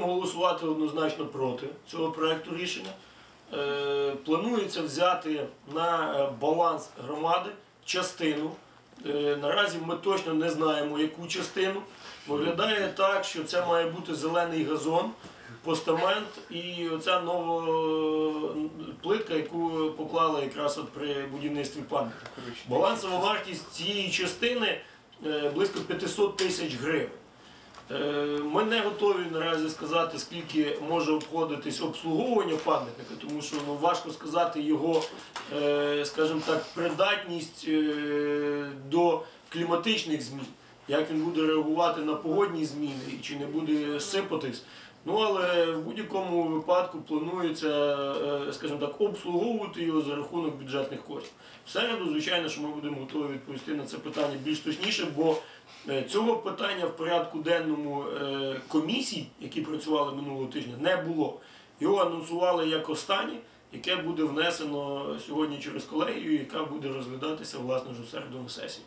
будемо голосувати однозначно проти цього проекту рішення. Е, Планується взяти на е, баланс громади частину. Е, Наразі ми точно не знаємо, яку частину. Виглядає так, що це має бути зелений газон, постамент і оця нова плитка, яку поклали якраз от при будівництві пам'ятника. Балансова вартість цієї частини близько 500 тисяч гривень. Е, Ми не готові наразі сказати, скільки може обходитись обслуговування пам'ятника, тому що ну, важко сказати його, е, скажімо так, придатність е, до кліматичних змін, як він буде реагувати на погодні зміни і чи не буде сипатись. Ну але в будь-якому випадку планується, е, скажімо так, обслуговувати його за рахунок бюджетних коштів. В середу, звичайно, що ми будемо готові відповісти на це питання більш точніше, бо е, цього питання в порядку денному е, комісій, які працювали минулого тижня, не було. Його анонсували як останнє, яке буде внесено сьогодні через колегію, яка буде розглядатися власне вже в середу на сесії.